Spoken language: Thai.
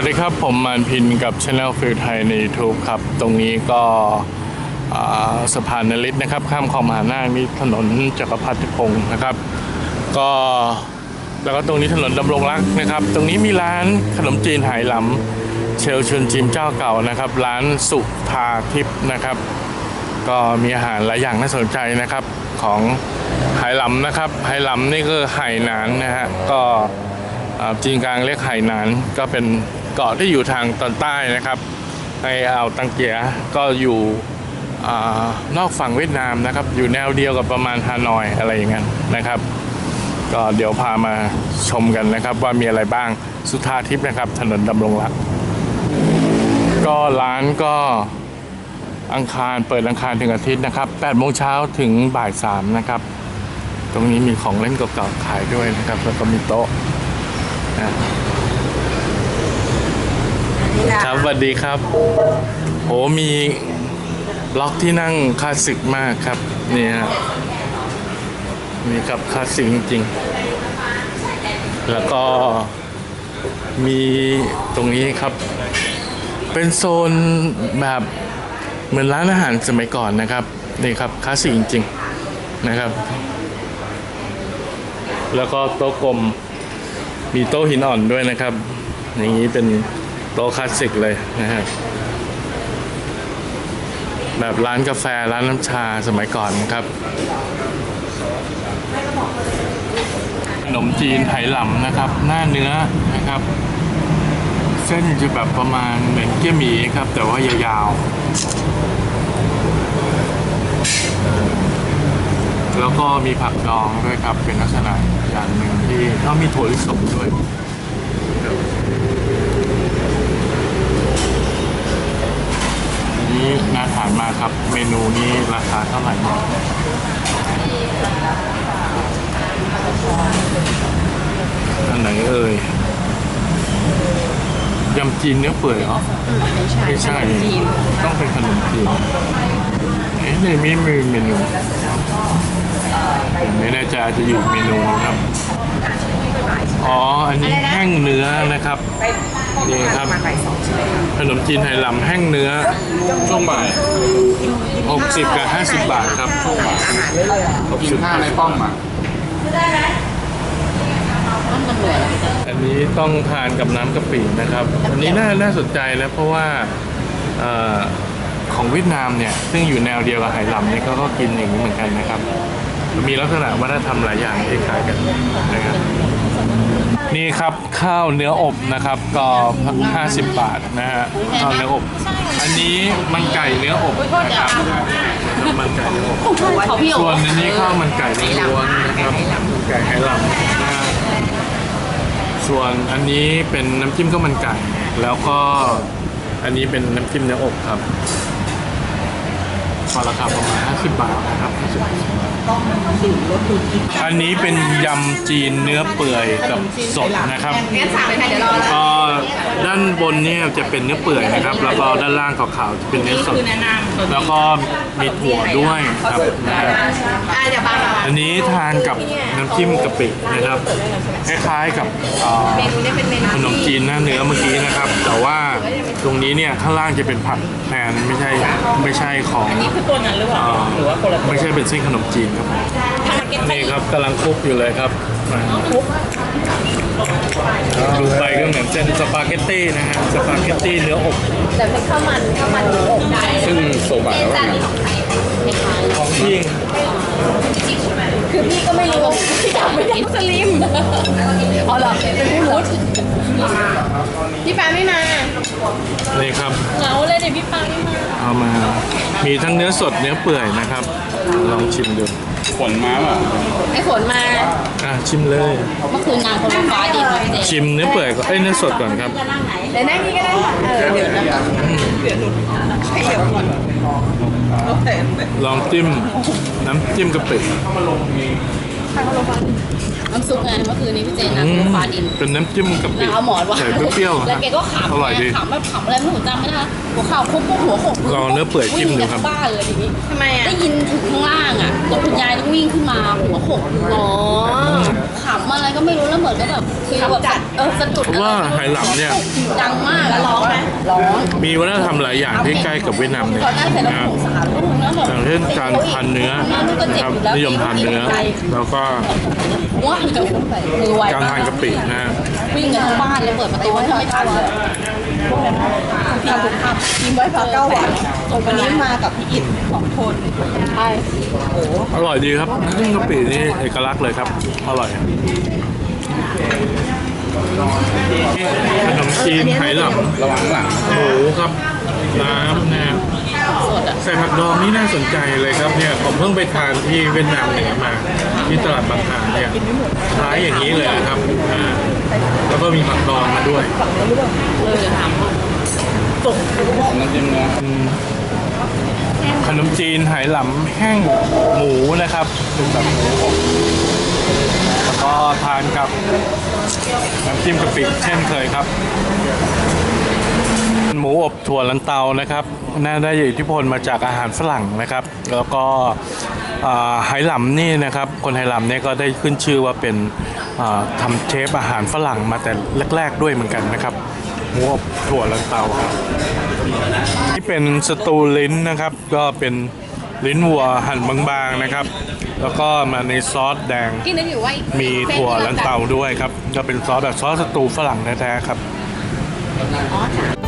วัสดีครับ ผมมานพินกับช anel ฟิลไทยใน YouTube ครับ ตรงนี้ก็สะพานนริตนะครับ ข้ามคลองมหานาคนี่ถนนจักรพัฒพงศ์นะครับ ก็แล้วก็ตรงนี้ถนนดำรงรักนะครับ ตรงนี้มีร้านขนมจีนไหหลำเชลชวนจิมเจ้าเก่านะครับ ร้านสุธาทิพย์นะครับ ก็มีอาหารหลายอย่างน่าสนใจนะครับของไหหลำนะครับไหหลำนี่ก็ไหหนานนะฮะก็จีนกลางเรียกไหหนานก็เป็น เกาะที่อยู่ทางตอนใต้นะครับในอ่าวตังเกียก็อยู่อนอกฝั่งเวียดนามนะครับ อยู่แนวเดียวกับประมาณฮานอยอะไรอย่างนั้นนะครับ ก็เดี๋ยวพามาชมกันนะครับ ว่ามีอะไรบ้างสุธาทิพย์นะครับ ถนนดำรงรักก็ร้านก็อังคารเปิดอังคารถึงอาทิตย์นะครับ8โมงเช้าถึงบ่าย3นะครับ ตรงนี้มีของเล่นเก่าๆขายด้วยนะครับ แล้วก็มีโต๊ะนะ ครับสวัสดีครับโหมีล็อกที่นั่งคลาสสิกมากครับนี่ฮะนี่ครับคลาสสิกจริงๆ แล้วก็มีตรงนี้ครับ เป็นโซนแบบเหมือนร้านอาหารสมัยก่อนนะครับนี่ครับคลาสสิกจริงๆนะครับ แล้วก็โต๊ะกลมมีโต๊ะหินอ่อนด้วยนะครับ อย่างนี้เป็น โตคลาสสิกเลยนะครับแบบร้านกาแฟร้านน้ำชาสมัยก่อนครับขนมจีนไหหลำนะครับ หน้าเนื้อนะครับ เส้นจะแบบประมาณเหมือนเกี๊ยวหมี่ครับ แต่ว่ายาวๆ แล้วก็มีผักดองด้วยครับ เป็นลักษณะอย่างหนึ่งที่ก็มีถั่วลิสงด้วย นนี้น่าทานมากครับ เมนูนี้ราคาเท่าไหร่เนี่ยอันไหนเอ่ยยำจีนเนื้อเปื่อยเหรอไม่ใช่ ต้องเป็นขนมจีนเอ๊ะในนี้มีเมนูผมไม่แน่ใจอาจจะอยู่อีกเมนูนะครับ อ๋อ อันนี้แห้งเนื้อนะครับ นี่ครับ ขนมจีนไหหลำแห้งเนื้อช่วงบ่าย 60 กับ 50 บาทครับกินข้าวในป้อมอะอันนี้ต้องทานกับน้ำกะปินะครับ อันนี้น่าน่าสนใจนะเพราะว่าเอ่อของเวียดนามเนี่ย ซึ่งอยู่แนวเดียวกับไหหลำเนี่ยก็ก็กินอย่างนี้เหมือนกันนะครับ มีลักษณะวัฒนธรรมหลายอย่างที่คล้ายกันนะครับ นี่ครับข้าวเนื้ออบนะครับก็50 บาทนะฮะข้าวเนื้ออบ อันนี้มันไก่เนื้ออบนะครับมันไก่เนื้ออบเขาพี่โอ๋ส่วนอันนี้ข้าวมันไก่ล้วนๆนะครับไก่ไหหลำนะฮะส่วนอันนี้เป็นน้ำจิ้มข้าวมันไก่ แล้วก็อันนี้เป็นน้ำจิ้มเนื้ออบครับพอราคาประมาณ50 บาทนะครับ 50บาทอันนี้เป็นยำจีนเนื้อเปื่อยกับสดนะครับงั้นสั่งเลยค่ะเดี๋ยวรอก็ด้านบนเนี่ยจะเป็นเนื้อเปื่อยนะครับ แล้วก็ด้านล่างขาวๆจะเป็นเนื้อสด คือแนะนำแล้วก็มีถั่วด้วยครับนะฮะอ่าเดี๋ยวบางเราอันนี้ทานกับน้ำจิ้มกะปินะครับคล้ายๆกับเอ่อเมนูนี้เป็นเมนูขนมจีนหน้าเนื้อเมื่อกี้นะครับ แต่ว่าตรงนี้เนี่ยข้างล่างจะเป็นผักแทนไม่ใช่ไม่ใช่ของ นี่คือตัวนั้นหรือเปล่าเอ่อหรือว่าคนละไม่ใช่เป็นเส้นขนมจีนครับผมทาร์เก็ตนี่ครับกำลังคลุกอยู่เลยครับดูไปก็เหมือนเส้นสปาเกตตี้นะฮะสปาเกตตี้เนื้ออบแต่เป็นข้าวมันข้าวมันหมูอบได้ซึ่งโซบะแล้วจาว่านไงนี้ของใครไม่ขายของพี่คือพี่ก็ไม่รู้พี่จำไม่ได้สลิมอ๋อเหรอเป็นผู้รู้พี่ปาไม่มานี่ครับเหงาเลยเดี๋ยวพี่ปาไม่มาเอามา มีทั้งเนื้อสดเนื้อเปื่อยนะครับ ลองชิมดูฝนมาป่ะไอ้ฝนมาอะชิมเลย เมื่อคืนนางคนฟ้าดีมากพี่เจชิมเนื้อเปื่อยก่อนเอ้ยเนื้อสดก่อนครับ เดี๋ยวนั่งนี่ก็ได้เออเดี๋ยวนะเดี๋ยวหนูให้เดี๋ยวก่อนโอเคลองจิ้มน้ำจิ้มกะปิ น้ำซุปไงเมื่อคืนนี้พี่เจนนะอืมปลาดิน เป็นน้ำจิ้มกะปิแล้วเอาหมอนวางใส่เปรี้ยวๆแล้วแกก็ขำอร่อยดี ไงขำแบบขำอะไรไม่รู้จำไม่ได้หัวเข่าคุกปุ๊บหัวโขกลองเนื้อเปื่อยจิ้มดูครับวิ่งกันทั้งบ้านเลยทีนี้ทำไมอะ ได้ยินถึงข้างล่างอะแล้วคุณยายต้องวิ่งขึ้นมาหัวโขก อ๋อ ขำอะไร ก็ไม่รู้แล้วเหมือนก็แบบคือแบบขำจัดเออสะดุดเพราะว่าไหหลำเนี่ยดังมากแล้วร้องไหมร้องมีวัฒนธรรมหลายอย่างที่ใกล้กับเวียดนามเนี่ยพอได้เสร็จแล้วนะครับสงสารก็คงแล้วแบบอย่างเช่นการทานเนื้อนะครับนิยมทานเนื้อ แล้วก็ว่ามือไวการทานกะปินะฮะวิ่งกันทั้งบ้านเลยเปิดประตูให้ไม่ทันเลยทำถูกทำกินไว้พาเก้าวันวันนี้มากับพี่อิฐสองคนใช่อร่อยดีครับซึ่งกะปินี่เอกลักษณ์เลยครับ อร่อย ขนมจีนไหหลำระวังหลังหมูครับน้ำนะใส่ผักดองนี่น่าสนใจเลยครับเนี่ยผมเพิ่งไปทานที่เวียดนามเหนือมาที่ตลาดบางนาเนี่ยคล้ายอย่างนี้เลยครับแล้วก็มีผักดองมาด้วยเลยถามน้ำจิ้มนื้อขนมจีนไหหลำแห้งหมูนะครับเป็นแบบหมูานกับน้ำจิ้มกะปิเช่นเคยครับ หมูอบถั่วลันเตานะครับ น่าได้อิทธิพลมาจากอาหารฝรั่งนะครับ แล้วก็ไหหลำนี่นะครับ คนไหหลำเนี่ยก็ได้ขึ้นชื่อว่าเป็นอ่าทำเชฟอาหารฝรั่งมาแต่แรก ๆ ด้วยเหมือนกันนะครับหมูอบถั่วลันเตาครับนี่เป็นสตูลิ้นนะครับ ก็เป็นลิ้นวัวหั่นบางๆนะครับ แล้วก็มาในซอสแดงที่นึกอยู่ว่ามีถั่วลันเตาด้วยครับ ก็เป็นซอสแบบซอสสตูฝรั่งแท้ๆครับ อ๋อ